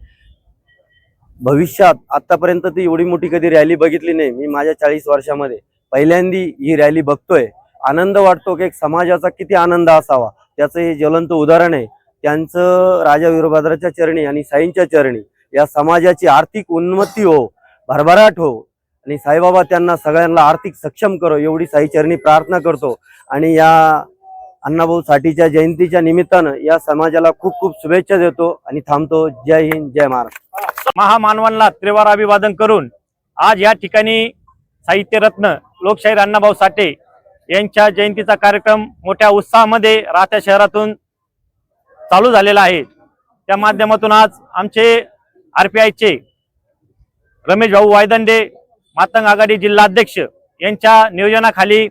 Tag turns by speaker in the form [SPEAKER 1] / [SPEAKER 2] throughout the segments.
[SPEAKER 1] भविष्यात आतापर्यंत ती एवढी मोठी कधी रॅली बघितली नाही मी माझ्या चाळीस वर्षामध्ये. पहिल्यांदी ही रॅली बघतोय. आनंद वाटतो की एक समाजाचा किती आनंद असावा. त्याचं हे ज्वलंत उदाहरण आहे. त्यांचं राजा वीरभद्राच्या चरणी आणि साईंच्या चरणी या समाजाची आर्थिक उन्नती हो भरभराट हो. आणि साईबाबा त्यांना सगळ्यांना आर्थिक सक्षम करो एवढी साईचरणी प्रार्थना करतो. आणि या अण्णाभाऊ साठीच्या जयंतीच्या निमित्तानं या समाजाला खूप खूप शुभेच्छा देतो आणि थांबतो. जय हिंद जय महाराष्ट्र.
[SPEAKER 2] महामानवांना त्रिवार अभिवादन करून आज या ठिकाणी साहित्यरत्न लोकशाहीर अण्णाभाऊ साठे यांच्या जयंतीचा कार्यक्रम मोठ्या उत्साहामध्ये राहत्या शहरातून चालू झालेला आहे. त्या माध्यमातून आज आमचे आर पी आयचे रमेश भाऊ वायदंडे मातंग आघाडी जिल्हाध्यक्ष यांच्या नियोजनाखाली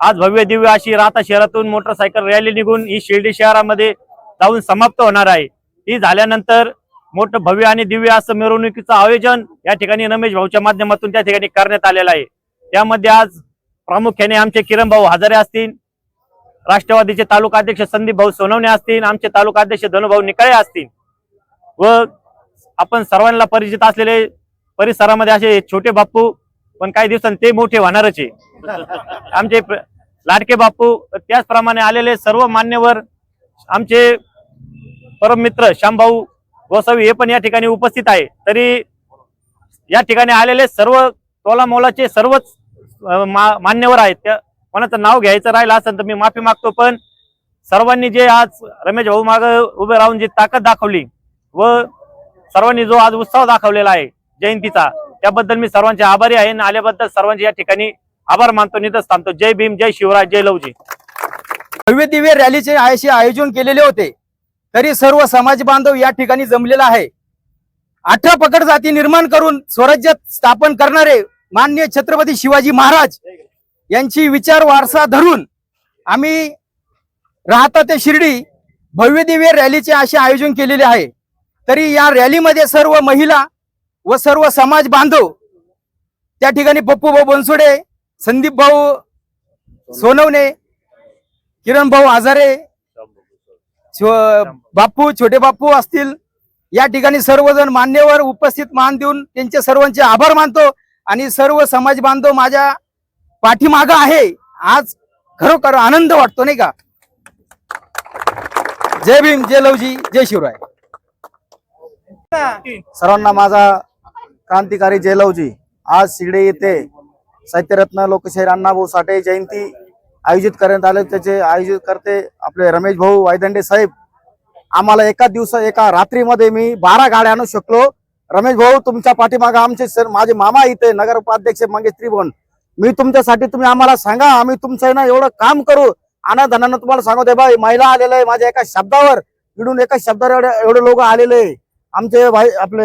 [SPEAKER 2] आज भव्य दिव्य अशी राहता शहरातून मोटरसायकल रॅली निघून ही शिर्डी शहरामध्ये जाऊन समाप्त होणार आहे. ही झाल्यानंतर मोठं भव्य आणि दिव्य असं मिरवणुकीचं आयोजन या ठिकाणी रमेश भाऊच्या माध्यमातून त्या ठिकाणी करण्यात आलेलं आहे. त्यामध्ये आज प्रामुख्याने आमचे किरण भाऊ हजारे असतील राष्ट्रवादीचे तालुका अध्यक्ष संदीप भाऊ सोनवणे असतील आमचे तालुका अध्यक्ष धनुभाऊ निकाळे असतील व आपण सर्वांना परिचित असलेले परिसरामध्ये असे छोटे बाप्पू पण काही दिवसांनी ते मोठे होणारच आहे. आमचे प्र- लाडके बाप्पू त्याचप्रमाणे आलेले सर्व मान्यवर आमचे परम मित्र श्यामभाऊ गोसावी हे पण या ठिकाणी उपस्थित आहे. तरी या ठिकाणी आलेले सर्व तोला मोलाचे सर्वच मान्यवर आहेत. त्या कोणाचं नाव घ्यायचं राहिलं असेल तर मी माफी मागतो पण सर्वांनी जे आज रमेश भाऊ माग उभे राहून जी ताकद दाखवली व सर्वांनी जो आज उत्साह दाखवलेला आहे जयंतीचा त्याबद्दल मी सर्वांचे आभारी आहे. आणि आल्याबद्दल सर्वांचे या ठिकाणी आभार मानतो निधच थांबतो. जय भीम जय शिवराज जय लवजी.
[SPEAKER 3] भव्य दिव्य रॅलीचे असे आयोजन केलेले होते. तरी सर्व समाज बांधव या ठिकाणी जमलेला आहे. अठरा पकड जाती निर्माण करून स्वराज्य स्थापन करणारे मान्य छत्रपती शिवाजी महाराज यांची विचार वारसा धरून आम्ही राहता ते शिर्डी भव्य दिव्य रॅलीचे असे आयोजन केलेले आहे. तरी या रॅलीमध्ये सर्व महिला व सर्व समाज बांधव त्या ठिकाणी पप्पू भाऊ बनसोडे संदीप भाऊ सोनवणे किरण भाऊ आजारे बाप्पू छोटे बाप्पू असतील. या ठिकाणी सर्वजण मान्यवर उपस्थित मान देऊन त्यांचे सर्वांचे आभार मानतो आणि सर्व समाज बांधव माझ्या पाठीमाग आहे. आज खरोखर आनंद वाटतो नाही का? जय भीम जय लवजी जय शिवराय.
[SPEAKER 4] सर्वांना माझा क्रांतिकारी जयलवजी आज शिर्डे येथे साहित्यरत्न लोकशाहीर अण्णाभाऊ साठे जयंती आयोजित करण्यात आले. त्याचे आयोजित करते आपले रमेश भाऊ वायदंडे साहेब. आम्हाला एका दिवसा एका रात्रीमध्ये मी बारा गाड्या आणू शकलो. रमेश भाऊ तुमच्या पाठीमागे आमचे सर माझे मामा इथे नगर उपाध्यक्ष मंगेश त्रिभुवन. मी तुमच्यासाठी तुम्ही आम्हाला सांगा आम्ही तुमचं ना एवढं काम करू. आनंदानं तुम्हाला सांगते बाई महिला आलेलं आहे माझ्या एका शब्दावर. इडून एका शब्दावर एवढे एवढे लोक आलेले आमचे भाई आपले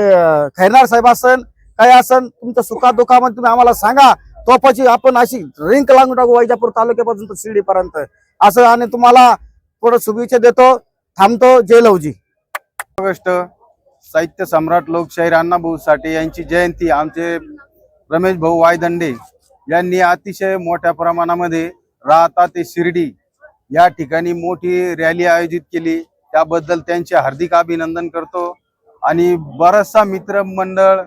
[SPEAKER 4] खैरनार साहेब असन काय असन? तुमच्या सुखात दुःखामध्ये तुम्ही आम्हाला सांगा. तोपाची आपण अशी रिंक लागून टाकू वैजापूर तालुक्यापासून शिर्डीपर्यंत. असं आणि तुम्हाला थोडं शुभेच्छा देतो. थांबतो. जय लवजी.
[SPEAKER 5] ऑगस्ट साहित्य सम्राट लोकशाहीर अण्णाभाऊ साठे यांची जयंती आमचे रमेश भाऊ वायदंडे यांनी अतिशय मोठ्या प्रमाणामध्ये राहता ते शिर्डी. या ठिकाणी मोठी रॅली आयोजित केली. त्याबद्दल त्यांचे हार्दिक अभिनंदन करतो. आणि बराचसा मित्रमंडळ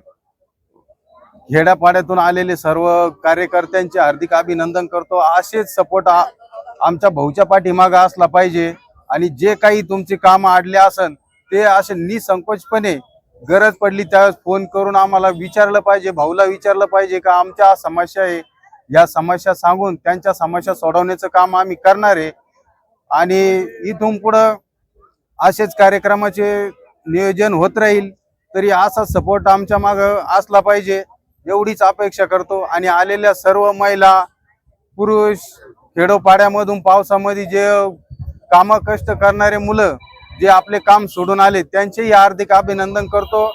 [SPEAKER 5] खेड्यापाड्यातून आलेले सर्व कार्यकर्त्यांचे हार्दिक अभिनंदन करतो. असेच सपोर्ट आमच्या भाऊच्या पाठीमागा असला पाहिजे. आणि जे काही तुमचे काम आडले असन ते असे निसंकोचपणे गरज पडली त्यावेळेस फोन करून आम्हाला विचारलं पाहिजे. भाऊला विचारलं पाहिजे का आमच्या समस्या आहे. या समस्या सांगून त्यांच्या समस्या सोडवण्याचं काम आम्ही करणार आहे. आणि इथून पुढं असेच कार्यक्रमाचे नियोजन होत राहील तरी असा सपोर्ट आमच्या माग असला पाहिजे. एवढीच अपेक्षा करतो. आणि आलेल्या सर्व महिला पुरुष खेडोपाड्यामधून पावसामध्ये जे काम कष्ट करणारे मुलं जे आपले काम सोडून आले त्यांचेही हार्दिक अभिनंदन करतो.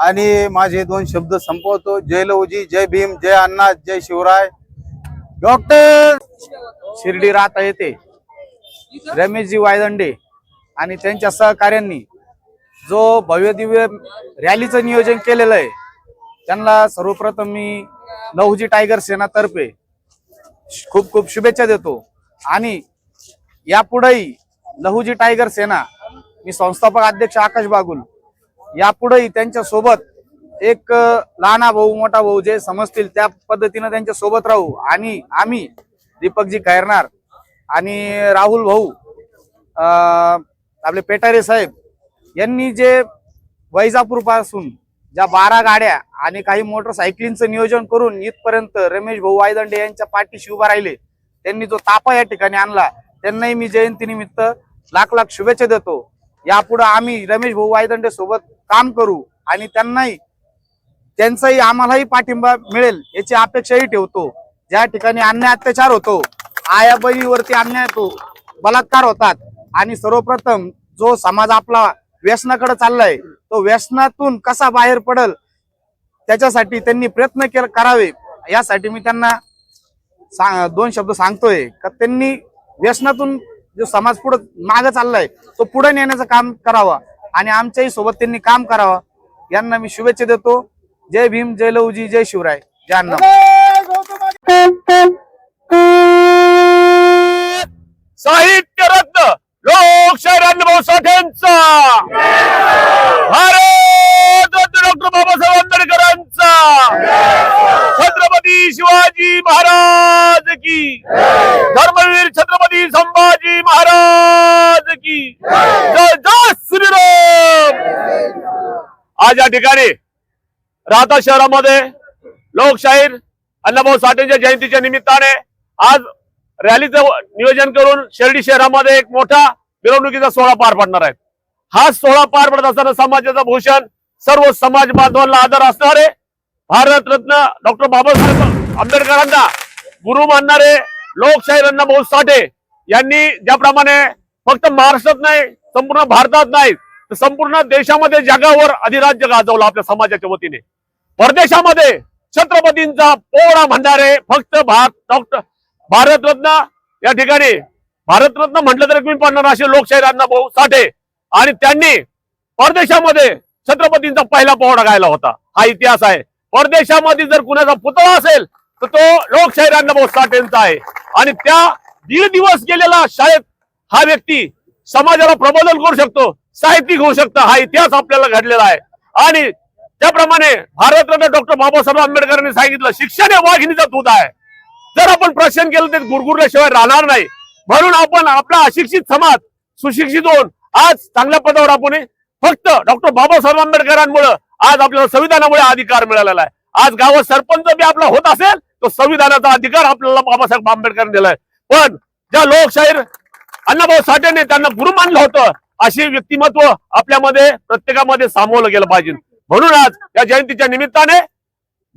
[SPEAKER 5] आणि माझे दोन शब्द संपवतो. जय लवजी जय भीम जय अण्णा जय शिवराय.
[SPEAKER 6] डॉक्टर! शिर्डी राहता येते. रमेशजी वायदंडे आणि त्यांच्या सहकार्यांनी जो भव्य दिव्य रॅलीचं नियोजन केलेलं आहे त्यांना सर्वप्रथम मी लहुजी टायगर सेनातर्फे खूप खूप शुभेच्छा देतो. आणि यापुढेही लहुजी टायगर सेना मी संस्थापक अध्यक्ष आकाश बागुल यापुढेही त्यांच्यासोबत एक लहाना भाऊ मोठा भाऊ जे समजतील त्या पद्धतीनं त्यांच्यासोबत राहू. आणि आम्ही दीपकजी खैरनार आणि राहुल भाऊ आपले पेटारे साहेब यांनी जे वैजापूरपासून ज्या बारा गाड्या आणि काही मोटरसायकलींचं नियोजन करून इथपर्यंत रमेश भाऊ वायदंडे यांच्या पाठीशी उभा राहिले. त्यांनी जो तापा या ठिकाणी आणला त्यांनाही मी जयंतीनिमित्त लाख लाख शुभेच्छा देतो. यापुढे आम्ही रमेश भाऊ वायदंडे सोबत काम करू आणि त्यांनाही त्यांचाही आम्हालाही पाठिंबा मिळेल याची अपेक्षाही ठेवतो. ज्या ठिकाणी अन्याय अत्याचार होतो आया बहिणीवरती अन्याय होतो बलात्कार होतात. आणि सर्वप्रथम जो समाज आपला व्यसनाकडे चाललाय. तो व्यसनातून कसा बाहेर पडल त्याच्यासाठी त्यांनी प्रयत्न केला करावे. यासाठी मी त्यांना दोन शब्द सांगतोय. का त्यांनी व्यसनातून जो समाज पुढे मागे चाललाय तो पुढे नेण्याचं काम करावं. आणि आमच्याही सोबत त्यांनी काम करावं. यांना मी शुभेच्छा देतो. जय भीम जय लवजी जय शिवराय. जय अण्णा.
[SPEAKER 7] साहित्य रत्न लोकशाहीर साठेंचा भारत डॉक्टर बाबासाहेब आंबेडकरांचा. छत्रपती शिवाजी महाराज की. धर्मवीर छत्रपती संभाजी महाराज की. जय जय श्रीराम. आज या ठिकाणी राहता शहरामध्ये लोकशाहीर अण्णाभाऊ साठेंच्या जयंतीच्या निमित्ताने आज रॅलीचं नियोजन करून शिर्डी शहरामध्ये एक मोठा मिरवणुकीचा सोहळा पार पडणार आहे. हा सोहळा पार पडत असताना समाजाचा भूषण सर्व समाज बांधवांना आदर असणारे भारतरत्न डॉक्टर बाबासाहेब आंबेडकरांना गुरु मानणारे लोकशाहीर अण्णाभाऊ साठे यांनी ज्याप्रमाणे फक्त महाराष्ट्रात नाही संपूर्ण भारतात नाही तर संपूर्ण देशामध्ये जगावर अधिराज्य गाजवलं आपल्या समाजाच्या वतीने. परदेशामध्ये छत्रपतींचा पोळा म्हणणारे फक्त भारत डॉक्टर भारतरत्न या ठिकाणी भारतरत्न म्हटलं तर तुम्ही पडणार असे लोकशाहीर अण्णाभाऊ साठे. आणि त्यांनी परदेशामध्ये छत्रपतींचा पहिला पोहडा गायला होता. हा इतिहास आहे. परदेशामध्ये जर कुणाचा पुतळा असेल तर तो लोकशाहीर अण्णाभाऊ साठेंचा आहे. आणि त्या दीड दिवस गेलेला शाळेत हा व्यक्ती समाजाला प्रबोधन करू शकतो साहित्यिक होऊ शकतो. हा इतिहास आपल्याला घडलेला आहे. आणि त्याप्रमाणे भारतरत्न डॉक्टर बाबासाहेब आंबेडकरांनी सांगितलं शिक्षण हे वाघिणीचा दूध आहे. जर आपण प्रश्न केलं तर गुरगुरल्याशिवाय राहणार नाही. म्हणून आपण आपला अशिक्षित समाज सुशिक्षित होऊन आज चांगल्या पदावर आपण फक्त डॉक्टर बाबासाहेब आंबेडकरांमुळे आज आपल्याला संविधानामुळे अधिकार मिळालेला आहे. आज गावात सरपंच बी आपला होत असेल तो संविधानाचा अधिकार आपल्याला बाबासाहेब आंबेडकरांनी दिलाय. पण ज्या लोकशाहीर अण्णाभाऊ साठेने त्यांना गुरु मानलं होतं अशी व्यक्तिमत्व आपल्यामध्ये प्रत्येकामध्ये सामावलं गेलं पाहिजे. म्हणून आज या जयंतीच्या निमित्ताने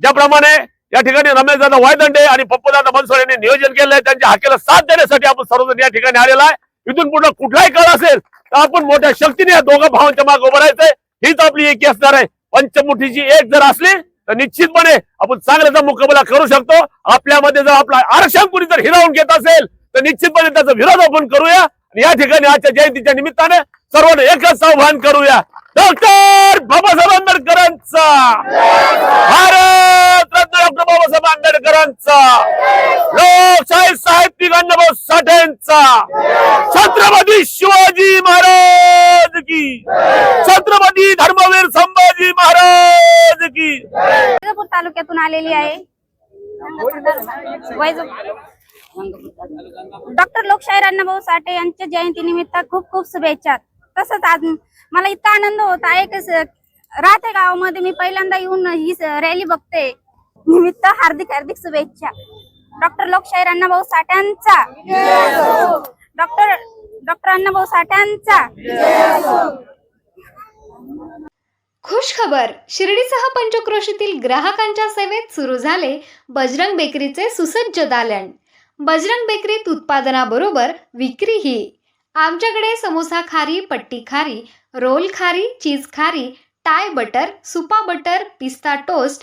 [SPEAKER 7] ज्याप्रमाणे या ठिकाणी रमेशदादा वायदंडे आणि पप्पूदादा बनसोड यांनी नियोजन केलं आहे त्यांच्या हाकेला साथ देण्यासाठी आपण सर्वजण या ठिकाणी आलेला आहे. इथून पुढे कुठलाही काळ असेल तर आपण मोठ्या शक्तीने या दोघा भावांच्या मागे उभं राहायचंय. हीच आपली एकी असणार आहे. पंचमुठीची एक जर असली तर निश्चितपणे आपण चांगल्याचा मुकाबला करू शकतो. आपल्यामध्ये जर आपला आरक्षण कुणी जर हिरावून घेत असेल तर निश्चितपणे त्याचा विरोध आपण करूया. आणि या ठिकाणी आजच्या जयंतीच्या निमित्ताने सर्वांना एकच आव्हान करूया. डॉक्टर बाबासाहेब आंबेडकरांचा. भारत! रत्न डॉक्टर बाबासाहेब आंबेडकरांचा. लोकशाही साहेब अण्णाभाऊ साठेंचा. छत्रपती शिवाजी महाराज की. छत्रपती धर्मवीर संभाजी महाराज की.
[SPEAKER 8] वैजापूर तालुक्यातून आलेली आहे. डॉक्टर लोकशाही अण्णाभाऊ साठे यांच्या जयंती निमित्त खूप खूप शुभेच्छा. तसंच आज मला इतका आनंद होत आहे की राहते गावामध्ये मी पहिल्यांदा येऊन ही रॅली बघते. निमित्त हार्दिक हार्दिक शुभेच्छा. डॉक्टर लोकशाहीर अण्णाभाऊ साठ्यांचा. डॉक्टर डॉक्टर अण्णाभाऊ साठ्यांचा.
[SPEAKER 9] खुश खबर शिर्डीसह पंचक्रोशीतील ग्राहकांच्या सेवेत सुरू झाले बजरंग बेकरीचे सुसज्ज दालन. बजरंग बेकरीत उत्पादनाबरोबर विक्रीही. आमच्याकडे समोसा खारी पट्टी खारी रोल खारी चीज खारी टाय बटर सुपा बटर पिस्ता टोस्ट